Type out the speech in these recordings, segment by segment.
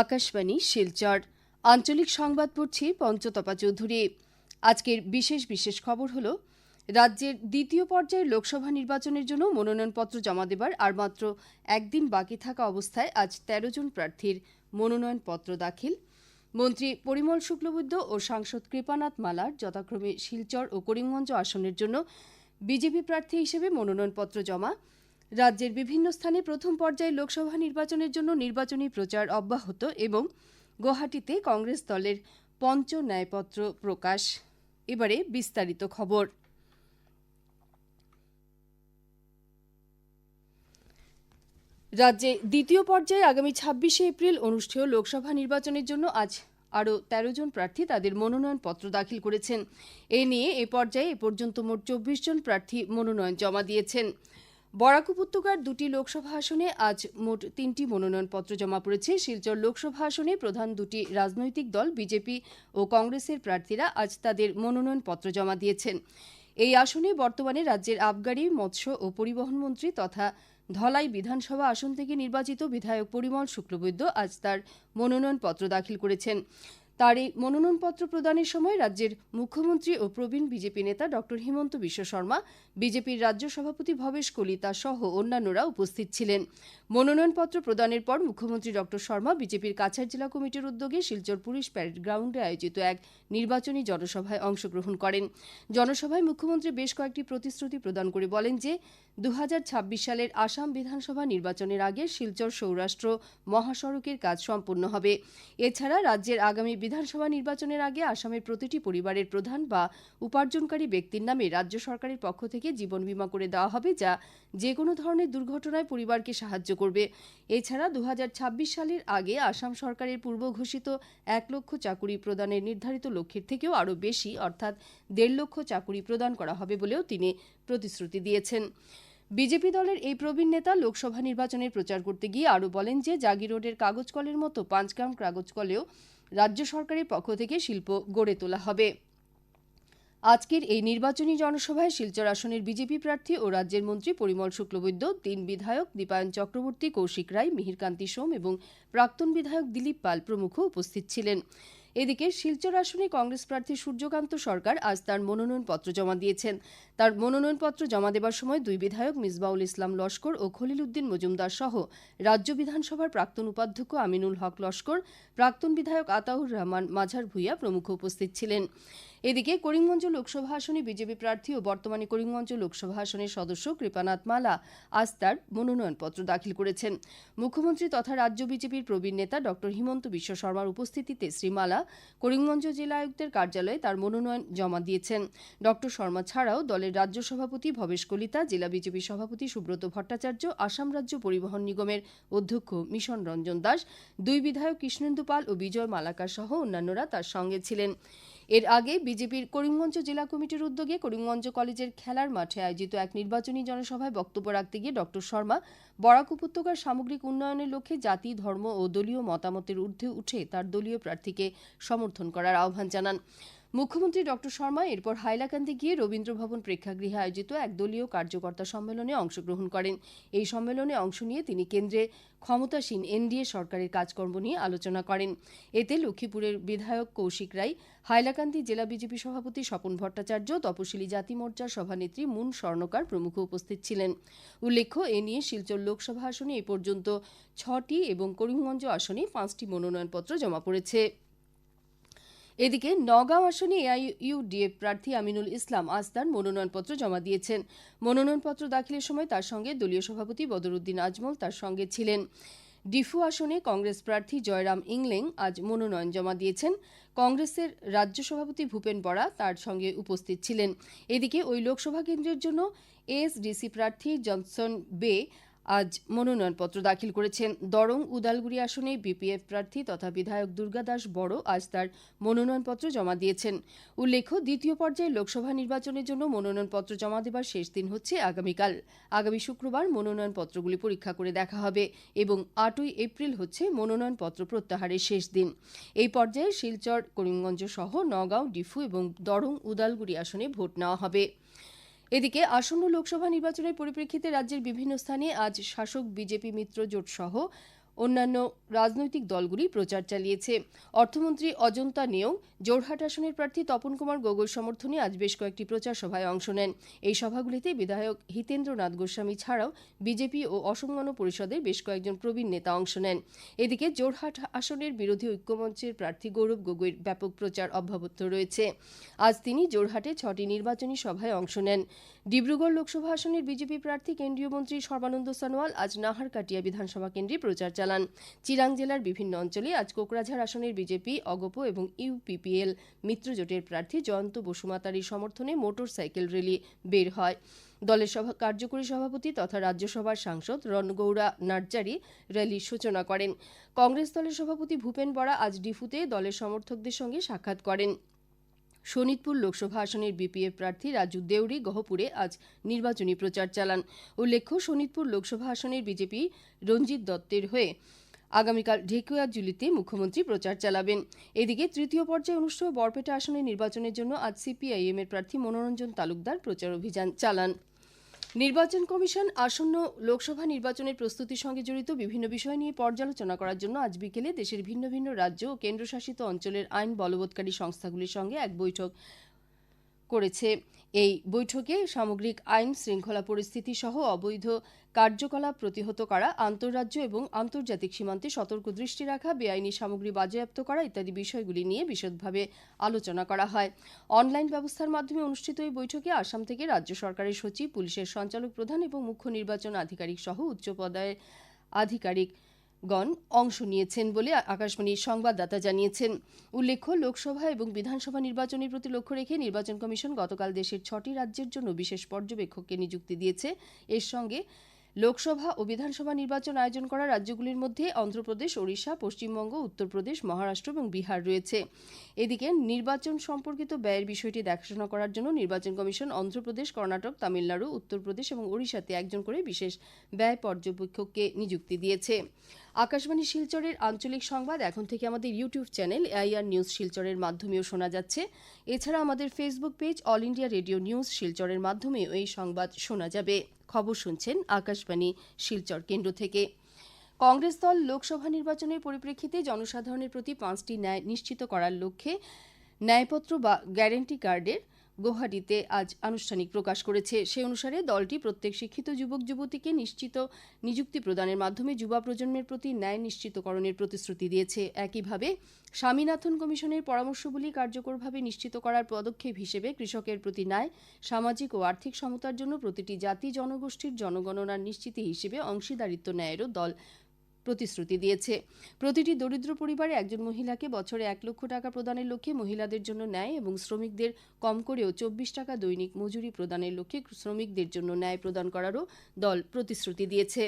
আকাশবাণী, শিলচর। আঞ্চলিক সংবাদ পড়ছি পঞ্চতপা চৌধুরী। আজকের বিশেষ বিশেষ খবর হল, রাজ্যের দ্বিতীয় পর্যায়ের লোকসভা নির্বাচনের জন্য মনোনয়নপত্র জমা দেবার আর মাত্র একদিন বাকি থাকা অবস্থায় আজ তেরো জন প্রার্থীর মনোনয়নপত্র দাখিল। মন্ত্রী পরিমল শুক্লবৈদ্য ও সাংসদ কৃপানাথ মালার যথাক্রমে শিলচর ও করিমগঞ্জ আসনের জন্য বিজেপি প্রার্থী হিসেবে মনোনয়নপত্র জমা। রাজ্যের বিভিন্ন স্থানে প্রথম পর্যায়ে লোকসভা নির্বাচনের জন্য নির্বাচনী প্রচার অব্যাহত এবং গুয়াহাটিতে কংগ্রেস দলের পঞ্চ ন্যায়পত্র প্রকাশ। এবারে বিস্তারিত খবর। রাজ্যে দ্বিতীয় পর্যায়ে আগামী ছাব্বিশে এপ্রিল অনুষ্ঠেয় লোকসভা নির্বাচনের জন্য আজ আরও তেরো জন প্রার্থী তাদের মনোনয়নপত্র দাখিল করেছেন। এ নিয়ে এ পর্যায়ে এ পর্যন্ত মোট চব্বিশ জন প্রার্থী মনোনয়ন জমা দিয়েছেন। বরাক উপত্যকার দুটি লোকসভা আসনে আজ মোট তিনটি মনোনয়নপত্র জমা পড়েছে। শিলচর লোকসভা আসনে প্রধান দুটি রাজনৈতিক দল, বিজেপি ও কংগ্রেসের প্রার্থীরা আজ তাদের মনোনয়নপত্র জমা দিয়েছেন। এই আসনে বর্তমানে রাজ্যের আবগারি, মৎস্য ও পরিবহন মন্ত্রী তথা ধলাই বিধানসভা আসন থেকে নির্বাচিত বিধায়ক পরিমল শুক্লবৈদ্য আজ তার মনোনয়নপত্র দাখিল করেছেন। তার এই মনোনয়নপত্র প্রদানের সময় রাজ্যের মুখ্যমন্ত্রী ও প্রবীণ বিজেপি নেতা ড হিমন্ত বিশ্ব শর্মা, বিজেপির রাজ্য সভাপতি ভবেশ কলিতা সহ অন্যান্যরা উপস্থিত ছিলেন। মনোনয়নপত্র প্রদানের পর মুখ্যমন্ত্রী ড শর্মা বিজেপির কাছাড় জেলা কমিটির উদ্যোগে শিলচর পুলিশ প্যারেড গ্রাউন্ডে আয়োজিত এক নির্বাচনী জনসভায় অংশগ্রহণ করেন। জনসভায় মুখ্যমন্ত্রী বেশ কয়েকটি প্রতিশ্রুতি প্রদান করে বলেন যে দু হাজার ছাব্বিশ সালের আসাম বিধানসভা নির্বাচনের আগে শিলচর সৌরাষ্ট্র মহাসড়কের কাজ সম্পূর্ণ হবে। এছাড়া রাজ্যের আগামী বিধানসভা নির্বাচনের আগে আসামের প্রতিটি পরিবারের প্রধান বা উপার্জনকারী ব্যক্তির নামে রাজ্য সরকারের পক্ষ থেকে জীবন বীমা করে দেওয়া হবে যা যে কোনো ধরনের দুর্ঘটনায় পরিবারকে সাহায্য করবে। এছাড়া দু হাজার ছাব্বিশ সালের আগে আসাম সরকারের পূর্ব ঘোষিত এক লক্ষ চাকুরি প্রদানের নির্ধারিত লক্ষ্যের থেকেও আরও বেশি, অর্থাৎ দেড় লক্ষ চাকুরি প্রদান করা হবে বলেও তিনি প্রতিশ্রুতি দিয়েছেন। বিজেপি দলের এই প্রবীণ নেতা লোকসভা নির্বাচনের প্রচার করতে গিয়ে আরও বলেন যে, জাগি রোডের কাগজ কলের মতো পাঁচগ্রাম কাগজ কলেও রাজ্য সরকারের পক্ষ থেকে শিল্প গড়ে তোলা হবে। আজকের এই নির্বাচনী জনসভায় শিলচর আসনের বিজেপি প্রার্থী ও রাজ্যের মন্ত্রী পরিমল শুক্লবৈদ্য, তিন বিধায়ক দীপায়ন চক্রবর্তী, কৌশিক রায়, মিহিরকান্তি সোম এবং প্রাক্তন বিধায়ক দিলীপ পাল প্রমুখ উপস্থিত ছিলেন। এদিকে শিলচর আসনে কংগ্রেস প্রার্থী সূর্যকান্ত সরকার আজ তার মনোনয়নপত্র জমা দিয়েছেন। তার মনোনয়নপত্র জমা দেবার সময় দুই বিধায়ক মিসবাউল ইসলাম লস্কর ও খলিল উদ্দিন মজুমদার সহ রাজ্য বিধানসভার প্রাক্তন উপাধ্যক্ষ আমিনুল হক লস্কর, প্রাক্তন বিধায়ক আতাউর রহমান মাঝার ভূঁইয়া প্রমুখ উপস্থিত ছিলেন। এদিকে করিমগঞ্জ লোকসভা আসনে বিজেপি প্রার্থী ও বর্তমানে করিমগঞ্জ লোকসভা আসনের সদস্য কৃপানাথ মালা আজ তার মনোনয়নপত্র দাখিল করেছেন। মুখ্যমন্ত্রী তথা রাজ্য বিজেপির প্রবীণ নেতা ড হিমন্ত বিশ্ব শর্মার উপস্থিতিতে শ্রী মালা করিমগঞ্জ জেলা আয়ুক্তের কার্যালয়ে তার মনোনয়ন জমা দিয়েছেন। ড শর্মা ছাড়াও দলের রাজ্য সভাপতি ভবেশ কলিতা, জেলা বিজেপি সভাপতি সুব্রত ভট্টাচার্য, আসাম রাজ্য পরিবহন নিগমের অধ্যক্ষ মিশন রঞ্জন দাস, দুই বিধায়ক কৃষ্ণেন্দু পাল ও বিজয় মালাকার সহ অন্যান্যরা তার সঙ্গে ছিলেন। এর আগে বিজেপির করিমগঞ্জ জেলা কমিটির উদ্যোগে করিমগঞ্জ কলেজের খেলার মাঠে আয়োজিত এক নির্বাচনী জনসভায় বক্তব্য রাখতে গিয়ে ডক্টর শর্মা, বরাক উপত্যকার সামগ্রিক উন্নয়নের লক্ষ্যে জাতি, ধর্ম ও দলীয় মতামতের ঊর্ধ্বে উঠে তার দলীয় প্রার্থীকে সমর্থন করার আহ্বান জানান। মুখ্যমন্ত্রী ড শর্মা এরপর হাইলাকান্দি গিয়ে রবীন্দ্র ভবন প্রেক্ষাগৃহে আয়োজিত একদলীয় কার্যকর্তা সম্মেলনে অংশগ্রহণ করেন। এই সম্মেলনে অংশ নিয়ে তিনি কেন্দ্রে ক্ষমতাসীন এনডিএ সরকারের কাজকর্ম নিয়ে আলোচনা করেন। এতে লক্ষ্মীপুরের বিধায়ক কৌশিক রায়, হাইলাকান্দি জেলা বিজেপি সভাপতি স্বপন ভট্টাচার্য, তপশিলি জাতি মোর্চার সভানেত্রী মুন স্বর্ণকার প্রমুখ উপস্থিত ছিলেন। উল্লেখ্য, এ নিয়ে শিলচর লোকসভা আসনে এ পর্যন্ত ছটি এবং করিমগঞ্জ আসনে পাঁচটি মনোনয়নপত্র জমা পড়েছে। এদিকে নগাঁও আসনে এআইইউডিএফ প্রার্থী আমিনুল ইসলাম আজ তার মনোনয়নপত্র জমা দিয়েছেন। মনোনয়নপত্র দাখিলের সময় তার সঙ্গে দলীয় সভাপতি বদরুদ্দিন আজমল তার সঙ্গে ছিলেন। ডিফু আসনে কংগ্রেস প্রার্থী জয়রাম ইংলেং আজ মনোনয়ন জমা দিয়েছেন। কংগ্রেসের রাজ্য সভাপতি ভূপেন বরা তার সঙ্গে উপস্থিত ছিলেন। এদিকে ওই লোকসভা কেন্দ্রের জন্য এএসডিসি প্রার্থী জনসন বে আজ মনোনয়নপত্র দাখিল করেছেন দরং উদালগুড়ি আসনে বিপিএফ প্রার্থী তথা বিধায়ক দুর্গাদাস বড় আজ তার মনোনয়নপত্র জমা দিয়েছেন। উল্লেখ্য, দ্বিতীয় পর্যায়ে লোকসভা নির্বাচনের জন্য মনোনয়নপত্র জমা দেবার শেষ দিন হচ্ছে আগামীকাল। আগামী শুক্রবার মনোনয়নপত্রগুলি পরীক্ষা করে দেখা হবে এবং আটই এপ্রিল হচ্ছে মনোনয়নপত্র প্রত্যাহারের শেষ দিন। এই পর্যায়ে শিলচর, করিমগঞ্জ সহ নগাঁও, ডিফু এবং দরং উদালগুড়ি আসনে ভোট নেওয়া হবে। এদিকে আসন্ন লোকসভা নির্বাচনের পরিপ্রেক্ষিতে রাজ্যের বিভিন্ন স্থানে আজ শাসক বিজেপি মিত্র জোট সহ অন্যান্য রাজনৈতিক দলগুলি প্রচার চালিয়েছে। অর্থমন্ত্রী অজন্তা নেও, জোরহাট আসনের প্রার্থী তপন কুমার গগৈর সমর্থনে আজ বেশ কয়েকটি প্রচার সভায় অংশ নেন। এই সভাগুলিতে বিধায়ক হিতেন্দ্রনাথ গোস্বামী ছাড়াও বিজেপি ও অসম গণ পরিষদের বেশ কয়েকজন প্রবীণ নেতা অংশ নেন। এদিকে জোরহাট আসনের বিরোধী ঐক্যমঞ্চের প্রার্থী গৌরব গগৈর ব্যাপক প্রচার অব্যাহত রয়েছে। আজ তিনি জোরহাটে ছটি নির্বাচনী সভায় অংশ নেন। ডিব্রুগড় লোকসভা আসনের বিজেপি প্রার্থী কেন্দ্রীয় মন্ত্রী সর্বানন্দ সনোয়াল আজ নাহারকাটিয়া বিধানসভা কেন্দ্রে প্রচার চালান। চিরাং জেলার বিভিন্ন অঞ্চলে আজ কোকরাঝাড় আসনের বিজেপি, অগপ এবং ইউপিপিএল মিত্রজোটের প্রার্থী জয়ন্ত বসুমাতারির সমর্থনে মোটর সাইকেল র্যালি বের হয়। দলের সভা, কার্যকরী সভাপতি তথা রাজ্যসভার সাংসদ রণগৌড়া নার্জারি র্যালির সূচনা করেন। কংগ্রেস দলের সভাপতি ভূপেন বরা আজ ডিফুতে দলের সমর্থকদের সঙ্গে সাক্ষাৎ করেন। শোনিতপুর লোকসভা আসনের বিপিএফ প্রার্থী রাজু দেউরি গহপুরে আজ নির্বাচনী প্রচার চালান। উল্লেখ্য শোনিতপুর লোকসভা আসনের বিজেপি রঞ্জিত দত্তের হয়ে আগামীকাল ঢেকুয়াজুলিতে মুখ্যমন্ত্রী প্রচার চালাবেন। এদিকে তৃতীয় পর্যায়ে অনুষ্ঠেয় বরপেটা আসনের নির্বাচনের জন্য আজ সিপিআইএম এর প্রার্থী মনোরঞ্জন তালুকদার প্রচার অভিযান চালান। নির্বাচন কমিশন আসন্ন লোকসভা নির্বাচনের প্রস্তুতির সঙ্গে জড়িত বিভিন্ন বিষয় নিয়ে পর্যালোচনা করার জন্য আজ বিকেলে দেশের ভিন্ন ভিন্ন রাজ্য ও কেন্দ্রশাসিত অঞ্চলের আইন বলবৎকারী সংস্থাগুলির সঙ্গে এক বৈঠক করেছে। এই বৈঠকে সামগ্রিক আইন শৃঙ্খলা পরিস্থিতি সহ অবৈধ কার্যকলাপ প্রতিহত করা, আন্তঃরাজ্য এবং আন্তর্জাতিক সীমান্তে সতর্ক দৃষ্টি রাখা, বেআইনি সামগ্রী বাজেয়াপ্ত করা ইত্যাদি বিষয়গুলি নিয়ে বিশদভাবে আলোচনা করা হয়। অনলাইন ব্যবস্থার মাধ্যমে অনুষ্ঠিত এই বৈঠকে আসাম থেকে রাজ্য সরকারের সচিব, পুলিশের সঞ্চালক প্রধান এবং মুখ্য নির্বাচন আধিকারিক সহ উচ্চ পদায়ের আধিকারিক গণ অংশ নিয়েছেন বলে আকাশবাণীর সংবাদদাতা জানিয়েছেন। উল্লেখ্য, লোকসভা এবং বিধানসভা নির্বাচনের প্রতি লক্ষ্য রেখে নির্বাচন কমিশন গতকাল দেশের ছটি রাজ্যের জন্য বিশেষ পর্যবেক্ষককে নিযুক্তি দিয়েছে। এর সঙ্গে লোকসভা ও বিধানসভা নির্বাচন আয়োজন করা রাজ্যগুলির মধ্যে অন্ধ্রপ্রদেশ, ওড়িশা, পশ্চিমবঙ্গ, উত্তরপ্রদেশ, মহারাষ্ট্র এবং বিহার রয়েছে। এদিকে নির্বাচন সম্পর্কিত ব্যয়ের বিষয়টি দেখাশোনা করার জন্য নির্বাচন কমিশন অন্ধ্রপ্রদেশ, কর্ণাটক, তামিলনাড়ু, উত্তরপ্রদেশ এবং ওড়িশাতে একজন করে বিশেষ ব্যয় পর্যবেক্ষককে নিযুক্তি দিয়েছে। আকাশবাণী শিলচরের আঞ্চলিক সংবাদ, এখন থেকে আমাদের ইউটিউব চ্যানেল এআইআর নিউজ শিলচরের মাধ্যমেও শোনা যাচ্ছে। এছাড়া আমাদের Facebook page all India radio news শিলচরের মাধ্যমেও এই সংবাদ শোনা যাবে। খবর শুনছেন আকাশবাণী শিলচর কেন্দ্র থেকে। কংগ্রেস দল লোকসভা নির্বাচনের পরিপ্রেক্ষিতে জনসাধারণের প্রতি পাঁচটি ন্যায় নিশ্চিত করার লক্ষ্যে ন্যায়পত্র বা গ্যারেন্টি কার্ডের গৌহাটিতে আজ আনুষ্ঠানিক প্রকাশ করেছে। সে অনুসারে দলটি প্রত্যেক শিক্ষিত যুবক, যুবতীকে নিশ্চিত নিযুক্তি প্রদানের মাধ্যমে যুবা প্রজন্মের প্রতি ন্যায় নিশ্চিতকরণের প্রতিশ্রুতি দিয়েছে। একইভাবে স্বামীনাথন কমিশনের পরামর্শগুলি কার্যকরভাবে নিশ্চিত করার পদক্ষেপ হিসেবে কৃষকের প্রতি ন্যায়, সামাজিক ও আর্থিক সমতার জন্য প্রতিটি জাতি, জনগোষ্ঠীর জনগণনার নিশ্চিতি হিসেবে অংশীদারিত্ব ন্যায়েরও দল প্রতিশ্রুতি দিয়েছে। প্রতিটি দরিদ্র পরিবারে একজন মহিলাকে বছরে এক লক্ষ টাকা প্রদানের লক্ষ্যে মহিলাদের জন্য ন্যায় এবং শ্রমিকদের কম করেও চব্বিশ টাকা দৈনিক মজুরি প্রদানের লক্ষ্যে শ্রমিকদের জন্য ন্যায় প্রদান করারও দল প্রতিশ্রুতি দিয়েছে।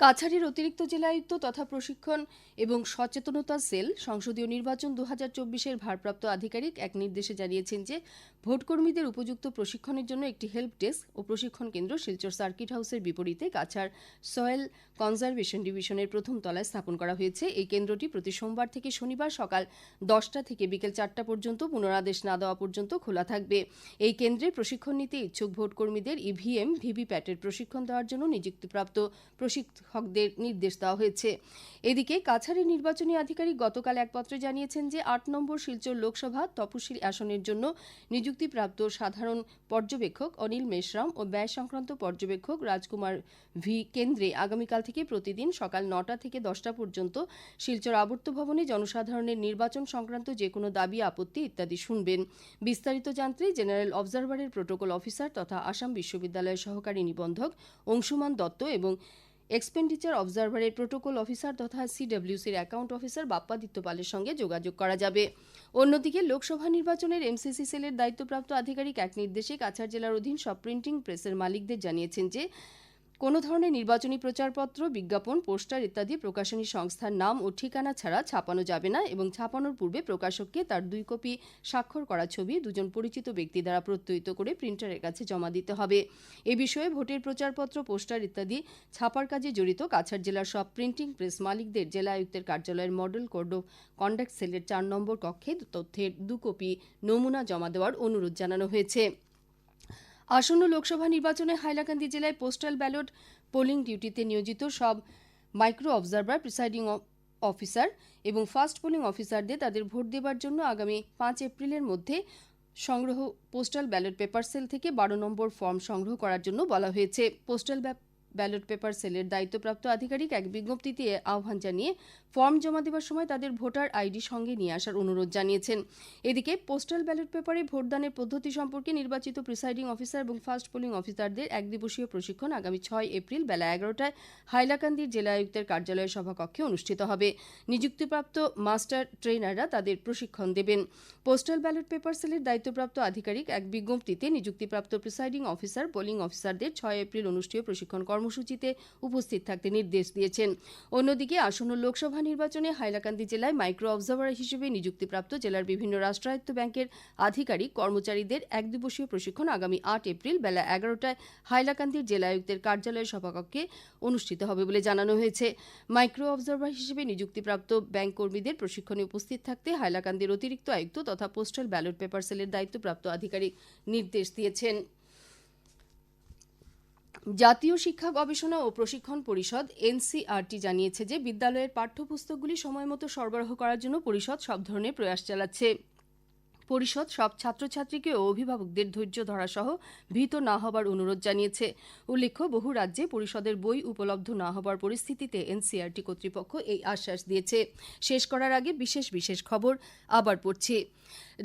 কাছাড়ের অতিরিক্ত জেলা আয়ুক্ত তথা প্রশিক্ষণ এবং সচেতনতা সেল সংসদীয় নির্বাচন দু হাজার চব্বিশের ভারপ্রাপ্ত আধিকারিক এক নির্দেশে জানিয়েছেন যে, ভোটকর্মীদের উপযুক্ত প্রশিক্ষণের জন্য একটি হেল্প ডেস্ক ও প্রশিক্ষণ কেন্দ্র শিলচর সার্কিট হাউসের বিপরীতে কাছাড় সয়েল কনজারভেশন ডিভিশনের প্রথম তলায় স্থাপন করা হয়েছে। এই কেন্দ্রটি প্রতি সোমবার থেকে শনিবার সকাল দশটা থেকে বিকেল চারটা পর্যন্ত পুনরাদেশ না দেওয়া পর্যন্ত খোলা থাকবে। এই কেন্দ্রে প্রশিক্ষণ নিতে ইচ্ছুক ভোটকর্মীদের ইভিএম, ভিভিপ্যাটের প্রশিক্ষণ দেওয়ার জন্য নিযুক্তিপ্রাপ্ত প্রশিক্ষকদের নির্দেশ দেওয়া হয়েছে। এদিকে কাছাড়ের নির্বাচনী আধিকারিক গতকাল এক পত্রে জানিয়েছেন যে আট নম্বর শিলচর লোকসভা তপশিলি আসনের জন্য নিযুক্তিপ্রাপ্ত সাধারণ পর্যবেক্ষক অনিল মেশরাম ও ব্যয় সংক্রান্ত পর্যবেক্ষক রাজকুমার ভি কেন্দ্রে আগামীকাল থেকে প্রতিদিন সকাল নটা থেকে দশটা পর্যন্ত শিলচর আবর্ত ভবনে জনসাধারণের নির্বাচন সংক্রান্ত যে কোনো দাবি, আপত্তি ইত্যাদি শুনবেন। বিস্তারিত জানতে জেনারেল অবজারভারের প্রোটোকল অফিসার তথা আসাম বিশ্ববিদ্যালয়ের সহকারী নিবন্ধক অংশুমান দত্ত এবং এক্সপেন্ডিচার অবজারভারের প্রোটোকল অফিসার তথা সিডব্লিউসির অ্যাকাউন্ট অফিসার বাপ্পাদিত্য পালের সঙ্গে যোগাযোগ করা যাবে। অন্যদিকে লোকসভা নির্বাচনের এমসিসি সেলের দায়িত্বপ্রাপ্ত আধিকারিক এক নির্দেশে কাছাড় জেলার অধীন সব প্রিন্টিং প্রেসের মালিকদের জানিয়েছেন যে কোনো ধরনের নির্বাচনী প্রচারপত্র, বিজ্ঞাপন, পোস্টার ইত্যাদি প্রকাশনী সংস্থার নাম ও ঠিকানা ছাড়া ছাপানো যাবে না এবং ছাপানোর পূর্বে প্রকাশককে তার দুই কপি স্বাক্ষর করা ছবি দুজন পরিচিত ব্যক্তি দ্বারা প্রত্যয়িত করে প্রিন্টারের কাছে জমা দিতে হবে। এ বিষয়ে ভোটের প্রচারপত্র, পোস্টার ইত্যাদি ছাপার কাজে জড়িত কাছাড় জেলার সব প্রিন্টিং প্রেস মালিকদের জেলা আয়ুক্তের কার্যালয়ের মডেল কোড অফ কন্ডাক্ট সেলের চার নম্বর কক্ষে তথ্যের দু কপি নমুনা জমা দেওয়ার অনুরোধ জানানো হয়েছে। আসন্ন লোকসভা নির্বাচনে হাইলাকান্দি জেলায় পোস্টাল ব্যালট পোলিং ডিউটিতে নিয়োজিত সব মাইক্রো অবজারভার, প্রিসাইডিং অফিসার এবং ফার্স্ট পোলিং অফিসারদের তাদের ভোট দেবার জন্য আগামী পাঁচ এপ্রিলের মধ্যে সংগ্রহ পোস্টাল ব্যালট পেপার সেল থেকে বারো নম্বর ফর্ম সংগ্রহ করার জন্য বলা হয়েছে। পোস্টাল ব্যালট পেপার সেলের দায়িত্বপ্রাপ্ত আধিকারিক এক বিজ্ঞপ্তিতে আহ্বান জানিয়ে ফর্ম জমা দেওয়ার সময় তাদের ভোটার আইডি সঙ্গে নিয়ে আসার অনুরোধ জানিয়েছেন। এদিকে পোস্টাল ব্যালট পেপারে ভোটদানের পদ্ধতি সম্পর্কে নির্বাচিত প্রিসাইডিং অফিসার এবং ফার্স্ট পোলিং অফিসারদের এক দিবসীয় প্রশিক্ষণ আগামী ছয় এপ্রিল বেলা এগারোটায় হাইলাকান্দির জেলা আয়ুক্তের কার্যালয়ের সভাকক্ষে অনুষ্ঠিত হবে। নিযুক্তিপ্রাপ্ত মাস্টার ট্রেনাররা তাদের প্রশিক্ষণ দেবেন। পোস্টাল ব্যালট পেপার সেলের দায়িত্বপ্রাপ্ত আধিকারিক এক বিজ্ঞপ্তিতে নিযুক্তিপ্রাপ্ত প্রিসাইডিং অফিসার, পোলিং অফিসারদের ছয় এপ্রিল অনুষ্ঠেয় প্রশিক্ষণ কর্মসূচিতে উপস্থিত থাকতে নির্দেশ দিয়েছেন। অন্যদিকে আসন্ন লোকসভা নির্বাচনে হাইলাকান্দি জেলায় মাইক্রো অবজারভার হিসেবে নিযুক্তিপ্রাপ্ত জেলার বিভিন্ন রাষ্ট্রায়ত্ত ব্যাংকের আধিকারিক কর্মচারীদের এক দিবসীয় প্রশিক্ষণ আগামী আট এপ্রিল বেলা এগারোটায় হাইলাকান্দির জেলা আয়ুক্তের কার্যালয়ের সভাকক্ষে অনুষ্ঠিত হবে বলে জানানো হয়েছে। মাইক্রো অবজারভার হিসেবে নিযুক্তিপ্রাপ্ত ব্যাংক কর্মীদের প্রশিক্ষণে উপস্থিত থাকতে হাইলাকান্দির অতিরিক্ত আয়ুক্ত তথা পোস্টাল ব্যালট পেপার সেলের দায়িত্বপ্রাপ্ত আধিকারিক নির্দেশ দিয়েছেন। জাতীয় শিক্ষা গবেষণা ও প্রশিক্ষণ পরিষদ এনসিআরটি জানিয়েছে যে বিদ্যালয়ের পাঠ্যপুস্তকগুলি সময়মতো সরবরাহ করার জন্য পরিষদ সব ধরনের প্রয়াস চালাচ্ছে। পরিষদ সব ছাত্রছাত্রীকে ও অভিভাবকদের ধৈর্য ধরা সহ ভীত না হবার অনুরোধ জানিয়েছে। উল্লেখ্য, বহু রাজ্যে পরিষদের বই উপলব্ধ না হবার পরিস্থিতিতে এনসিআরটি কর্তৃপক্ষ এই আশ্বাস দিয়েছে। শেষ করার আগে বিশেষ বিশেষ খবর আবার পড়ছি।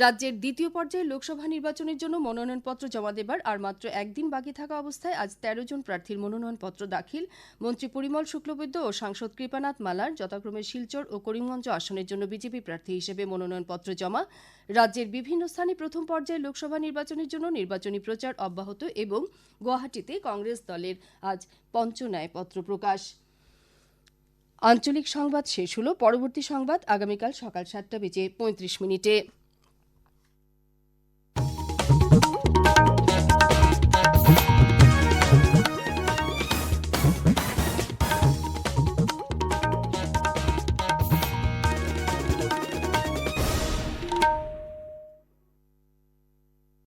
রাজ্যের দ্বিতীয় পর্যায়ে লোকসভা নির্বাচনের জন্য মনোনয়নপত্র জমা দেবার আর মাত্র একদিন বাকি থাকা অবস্থায় আজ তেরো জন প্রার্থীর মনোনয়নপত্র দাখিল। মন্ত্রী পরিমল শুক্লবৈদ্য ও সাংসদ কৃপানাথ মালার যথাক্রমে শিলচর ও করিমগঞ্জ আসনের জন্য বিজেপি প্রার্থী হিসেবে মনোনয়নপত্র জমা। রাজ্যের বিভিন্ন স্থানে প্রথম পর্যায়ে লোকসভা নির্বাচনের জন্য নির্বাচনী প্রচার অব্যাহত এবং গুয়াহাটিতে কংগ্রেস দলের আজ পঞ্চনায় পত্র প্রকাশ। আঞ্চলিক সংবাদ শেষ হল। পরবর্তী সংবাদ আগামীকাল সকাল সাতটা বেজে পঁয়ত্রিশ মিনিটে।